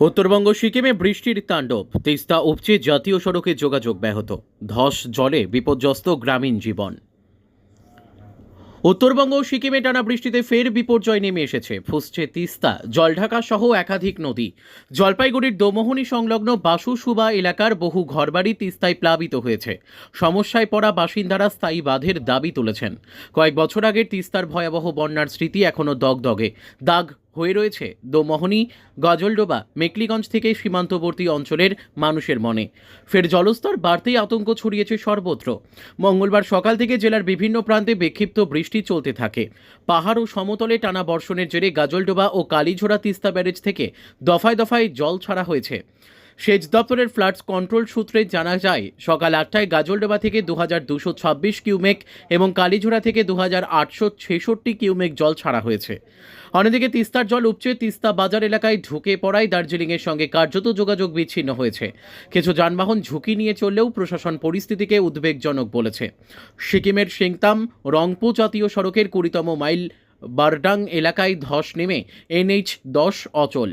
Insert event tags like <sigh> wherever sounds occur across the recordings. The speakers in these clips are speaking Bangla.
উত্তরবঙ্গ সিকিমে বৃষ্টির তাণ্ডব। তিস্তা, উপচে জাতীয় সড়কে যোগাযোগ ব্যাহত। ধস জলে বিপর্যস্ত গ্রামীণ জীবন। উত্তরবঙ্গ ও সিকিমে টানা বৃষ্টিতে ফের বিপর্যয় নেমে এসেছে। ফুসছে তিস্তা, জলঢাকা সহ একাধিক নদী। জলপাইগুড়ির দোমোহনী সংলগ্ন বাসু সুবা এলাকার বহু ঘরবাড়ি তিস্তায় প্লাবিত হয়েছে। সমস্যায় পড়া বাসিন্দারা স্থায়ী বাঁধের দাবি তুলেছেন। কয়েক বছর আগে তিস্তার ভয়াবহ বন্যার স্মৃতি এখনও দগদগে। দাগ হয়ে রয়েছে দোমোহনী, গজলডোবা, মেকলিগঞ্জ থেকে সীমান্তবর্তী অঞ্চলের মানুষের মনে। ফের জলস্তর বাড়তেই আতঙ্ক ছড়িয়েছে সর্বত্র। মঙ্গলবার সকাল থেকে জেলার বিভিন্ন প্রান্তে বিক্ষিপ্ত বৃষ্টি চলতে থাকে। পাহাড় ও সমতলে টানা বর্ষণের জেরে গাজলডোবা ও কালীঝোড়া তিস্তা ব্যারেজ থেকে দফায় দফায় জল ছাড়া হয়েছে। সেচ দপ্তরের ফ্লাডস কন্ট্রোল সূত্রে জানা যায়, সকাল আটটায় গাজলডোবা থেকে দু হাজার দুশো ছাব্বিশ কিউমেক এবং কালীঝোড়া থেকে দু হাজার আটশো ছেষট্টি কিউমেক জল ছাড়া হয়েছে। অন্যদিকে তিস্তার জল উপচে তিস্তা বাজার এলাকায় ঢুকে পড়ায় দার্জিলিংয়ের সঙ্গে কার্যত যোগাযোগ বিচ্ছিন্ন হয়েছে। কিছু যানবাহন ঝুঁকি নিয়ে চললেও প্রশাসন পরিস্থিতিকে উদ্বেগজনক বলেছে। সিকিমের সিংতাম রংপু জাতীয় সড়কের কুড়িতম মাইল বারডাং এলাকায় ধস নেমে এনএইচ দশ অচল।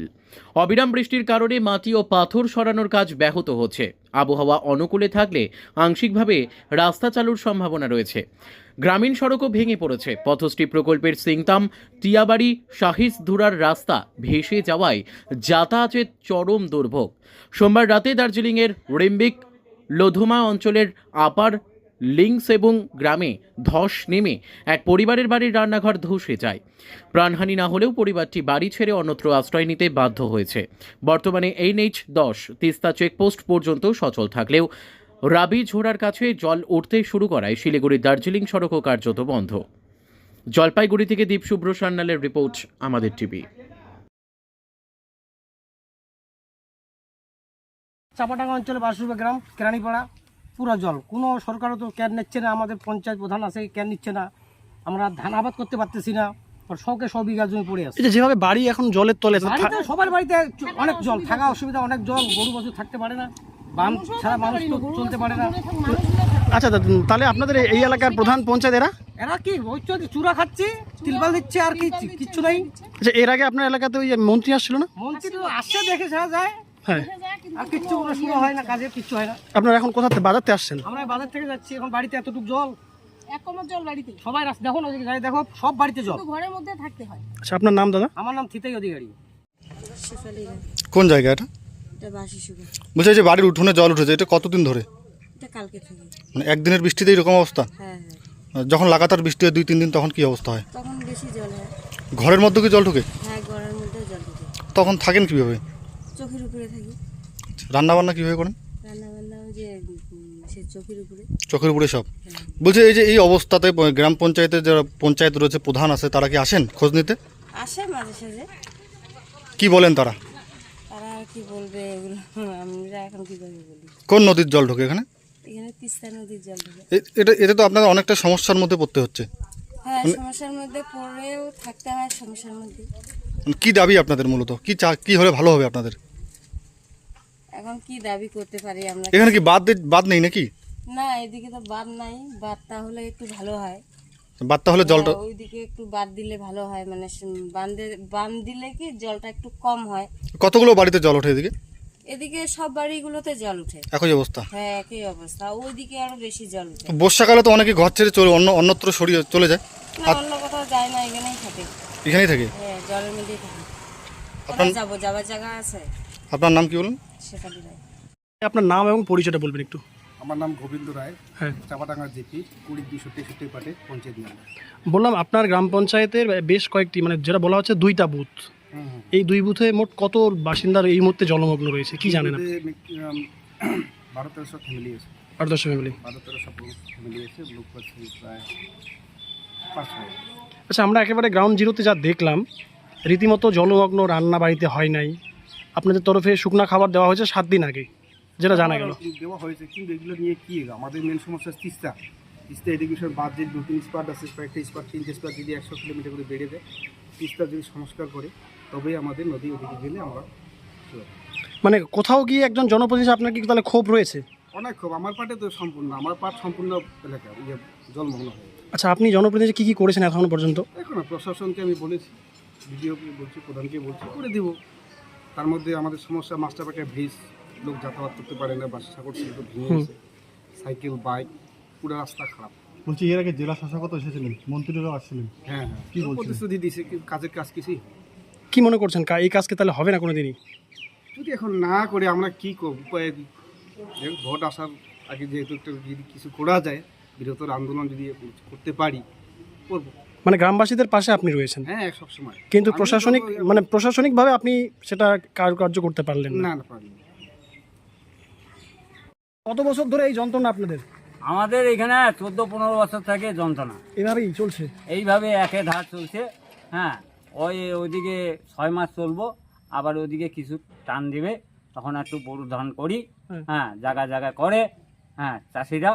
অবিরাম বৃষ্টির কারণে মাটি ও পাথর সরানোর কাজ ব্যাহত হচ্ছে। আবহাওয়া অনুকূলে থাকলে আংশিকভাবে রাস্তা চালুর সম্ভাবনা রয়েছে। গ্রামীণ সড়কও ভেঙে পড়েছে। পথশ্রী প্রকল্পের সিংতাম, টিয়াবাড়ি শাহিসধুরার রাস্তা ভেসে যাওয়ায় যাতায়াতের চরম দুর্ভোগ। সোমবার রাতে দার্জিলিংয়ের রিম্বিক লোধুমা অঞ্চলের আপার লিংস এবং গ্রামে ধস নেমে এক পরিবারের বাড়ির রান্নাঘর ধসে যায়। প্রাণহানি না হলেও পরিবারটি বাড়ি ছেড়ে অন্যত্র আশ্রয় নিতে বাধ্য হয়েছে। বর্তমানে এইচএইচ দশ তিস্তা চেকপোস্ট পর্যন্ত সচল থাকলেও রাবি ঝোড়ার কাছে জল উঠতে শুরু করায় শিলিগুড়ি দার্জিলিং সড়কও কার্যত বন্ধ। জলপাইগুড়ি থেকে দীপ শুভ্র সান্যালের রিপোর্ট, আমাদের টিভি। চাপাডাঙ্গা অঞ্চলে বাসুবা গ্রাম, কেরানিপাড়া। পুরো জল। কোনো সরকারও তো ক্যান নিচ্ছে না আমাদের পঞ্চায়েত প্রধান আছে ক্যান নিচ্ছে না। আমরা ধান আবাদ করতে পারতেছি না শখে সব বিঘা জমি পড়ে আছে। যেভাবে বাড়ি এখন জলের তলে সবার বাড়িতে অনেক জল থাকা অসুবিধা অনেক জল গরু বছর থাকতে পারে না বাম ছাড়া মানুষ তো চলতে পারে না। আচ্ছা তাহলে আপনাদের এই- এলাকার প্রধান পঞ্চায়েত এরা? এরা কি ওই তো চূড়া খাচ্ছে তিলবাল দিচ্ছে আর কি কিচ্ছু নাই। আচ্ছা এর আগে আপনার এলাকাতে ওই যে মন্ত্রী আসছিল না? মন্ত্রী তো আসছে দেখে যায়। হ্যাঁ। আর কিচ্ছু কোনো শুরু হয় না কাজের কিচ্ছু হয় না। আপনারা এখন কোথা থেকে বাজারতে আসছেন? আমরা বাজার থেকে যাচ্ছি এখন বাড়িতে এতটুকু জল। এক কমর জল বাড়িতে। সবাই রাস্তা দেখো না ওদিকে গাড়ি দেখো সব বাড়িতে জল। শুধু ঘরের মধ্যে থাকতে হয়। আচ্ছা আপনার নাম দাদা? আমার নাম থিতাই অধিকারী। কোন জায়গা এটা? বলছে যে বাড়ির উঠোনে জল উঠেছে এটা কতদিন ধরে? এটা কালকে থেকে। মানে একদিনের বৃষ্টিতে এরকম অবস্থা? হ্যাঁ হ্যাঁ। যখন লাগাতার বৃষ্টি হয় দুই তিন দিন তখন কি অবস্থা হয়? তখন বেশি জল হয়। ঘরের মধ্যে কি জল ঢুকে? হ্যাঁ ঘরের মধ্যে জল ঢুকে। তখন থাকেন কীভাবে? চোখের উপরে থাকি। রান্না বান্না কীভাবে করেন? রান্না বান্না যে সে চোখের উপরে। চোখের উপরে সব? বলছে এই যে এই অবস্থাতে গ্রাম পঞ্চায়েতের যারা পঞ্চায়েত রয়েছে প্রধান আছে তারা কি আসেন খোঁজ নিতে? আসে মাঝে সাঝে। কি বলেন তারা? তারা আর কি বলবে এগুলো? আমরা এখন বলি? কোন নদীর জল ঢোকে এখানে? এখানে তিস্তা নদীর জল ঢুকে। এ- এটা তো আপনাদের অনেকটা সমস্যার মধ্যে পড়তে হচ্ছে। হ্যাঁ সমস্যার মধ্যে পড়েও থাকতে হয় সমস্যার মধ্যে। মানে কি দাবি আপনাদের মূলত? কি চা কি হলে ভালো হবে আপনাদের? এখন কি দাবি করতে পারি আমরা? এখানে কি বাদ বাদ নেই নাকি? না এদিকে তো বাদ নাই। বাদ তাহলে একটু ভালো হয়। বাদ তাহলে জলটা হ্যাঁ, ওইদিকে একটু বাদ দিলে ভালো হয়। মানে বাঁধে বাঁধ দিলে কি জলটা একটু কম হয়। কতগুলো বাড়িতে জল ওঠে এদিকে? এদিকে সব বাড়িগুলোতে জল উঠে। একই অবস্থা। হ্যাঁ একই অবস্থা। ওইদিকে আরও বেশি জল উঠে। বর্ষাকালে তো অনেকে ঘর ছেড়ে চলে অন্য অন্যত্র সরিয়ে চলে যায়। না অন্য কোথাও যায় না এখানেই থাকে। এখানেই থাকে? হ্যাঁ জলের মধ্যেই থাকে। কোথায় যাব? যাবার জায়গা আছে? আপনার নাম কি বলুন? আপনার নাম এবং পরিচয়টা বলবেন একটু। আমার নাম গোবিন্দ রায়। হ্যাঁ। চাপাডাঙ্গা জিপি কুড়ি দুশো তেষট্টি পাটে পঞ্চায়েত মেম্বার। বললাম আপনার গ্রাম পঞ্চায়েতের বেশ কয়েকটি মানে যেটা বলা হচ্ছে দুইটা বুথ। এই দুই বুথে মোট কত বাসিন্দার এই মুহূর্তে জলমগ্ন রয়েছে? কি জানেন <clears throat> বারো তেরোশো ফ্যামিলি আছে। আর দশ ফ্যামিলি বারো তেরোশো ফ্যামিলি আছে লোক আছে প্রায় আচ্ছা আমরা একেবারে গ্রাউন্ড জিরোতে যা দেখলাম রীতিমতো জলমগ্ন রান্না বাড়িতে হয় নাই। আপনাদের তরফে শুকনা খাবার দেওয়া হয়েছে সাত দিন আগে যেটা জানা গেল। দেওয়া হয়েছে কিন্তু এগুলো নিয়ে কি আমাদের মেন সমস্যা তিস্তা। তিস্তা সব বাদ যে দু তিন স্পট আছে কয়েকটা স্পট তিনটে স্পট যদি একশো কিলোমিটার করে বেড়ে দেয় তিস্তা যদি সংস্কার করে তবেই আমাদের নদী ওদিকে গেলে আমরা মানে কোথাও গিয়ে একজন জনপ্রতিনিধি আপনার কি তাহলে ক্ষোভ রয়েছে? অনেক ক্ষোভ আমার পাটে তো সম্পূর্ণ আমার পাট সম্পূর্ণ এলাকা ইয়ে জলমগ্ন হয়ে আচ্ছা আপনি জনপ্রতিনিধি কী কী করেছেন এখনও পর্যন্ত? এখন প্রশাসনকে আমি বলেছি বিডিওকে বলছি প্রধানকে বলছি করে দিব। তার মধ্যে আমাদের সমস্যা মাস্টারপাটে ব্রিজ লোক যাতায়াত করতে পারে না বাস সাগর তো ভেঙে সাইকেল বাইক পুরো রাস্তা খারাপ। বলছি এর আগে জেলা শাসকও এসেছিলেন মন্ত্রীরাও আসছিলেন। হ্যাঁ হ্যাঁ। কি বলছেন? প্রতিশ্রুতি দিয়েছে কাজের কাজ কিছুই কি মনে করছেন? কা- এই কাজকে তাহলে হবে না কোনো দিনই যদি এখন না করে আমরা কী করব? উপায় যেহেতু ভোট আসার আগে যেহেতু একটা যদি কিছু করা যায় বৃহত্তর আন্দোলন যদি করতে পারি করব। মানে গ্রামবাসীদের পাশে আপনি রয়েছেন। হ্যাঁ সবসময় কিন্তু প্রশাসনিক মানে প্রশাসনিকভাবে আপনি সেটা কার্য করতে পারলেন না। কত বছর ধরে এই যন্ত্রণা আপনাদের? আমাদের এখানে চোদ্দ পনেরো বছর থেকে যন্ত্রণা। এভাবেই চলছে? এইভাবে একে ধার চলছে হ্যাঁ। ওই ওইদিকে ছয় মাস চলবো আবার ওইদিকে কিছু টান দিবে তখন একটু বড় ধান করি হ্যাঁ জায়গা জায়গা করে হ্যাঁ চাষিরা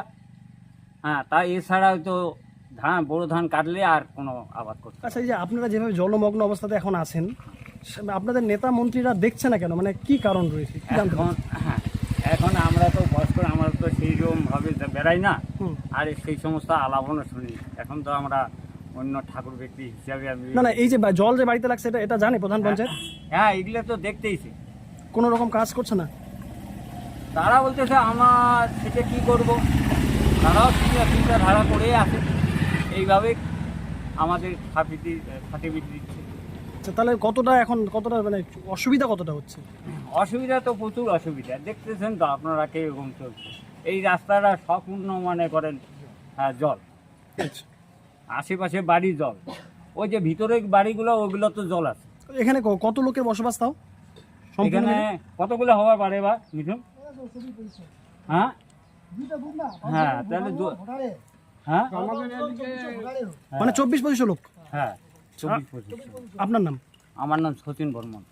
হ্যাঁ তা এছাড়াও তো ধান বড় ধান কাটলে আর কোনো আবাদ করতে আচ্ছা এই যে আপনারা যেভাবে জলমগ্ন অবস্থাতে এখন আছেন আপনাদের নেতা মন্ত্রীরা দেখছে না কেন? মানে কি কারণ রয়েছে? এখন হ্যাঁ এখন আমরা তো বয়স্ক আমরা তো সেই রকমভাবে বেড়াই না। আর সেই সমস্ত আলাপনও শুনি। এখন তো আমরা অন্য ঠাকুর ব্যক্তি হিসাবে আমি না না এই যে জল যে বাড়িতে লাগছে এটা এটা জানে প্রধান পঞ্চায়েত? হ্যাঁ এগুলো তো দেখতেইছি। কোনো রকম কাজ করছে না? তারা বলতেছে আমার থেকে কি করব? তারাও চিন্তা ধারা করে আছে। এইভাবে আমাদের সাপিটি সার্টিফিকেট দিচ্ছে। আচ্ছা তাহলে কতটা এখন কতটা মানে অসুবিধা কতটা হচ্ছে? অসুবিধা তো প্রচুর অসুবিধা। দেখতেছেন তো আপনারা কে এরকম চলছে। এই রাস্তাটা সম্পূর্ণ মনে করেন হ্যাঁ, জল। আশেপাশে বাড়ি জল। ওই যে ভিতরে বাড়িগুলো ওগুলো তো জল আছে। এখানে ক- কত লোকের বসবাস তাও? এখানে কতগুলো হওয়া পারে বা মিঠুন? হ্যাঁ। হ্যাঁ তাহলে হ্যাঁ? মানে চব্বিশ পঁচিশ লোক? হ্যাঁ। চব্বিশ পঁচিশ আপনার নাম? আমার নাম সচিন বর্মন।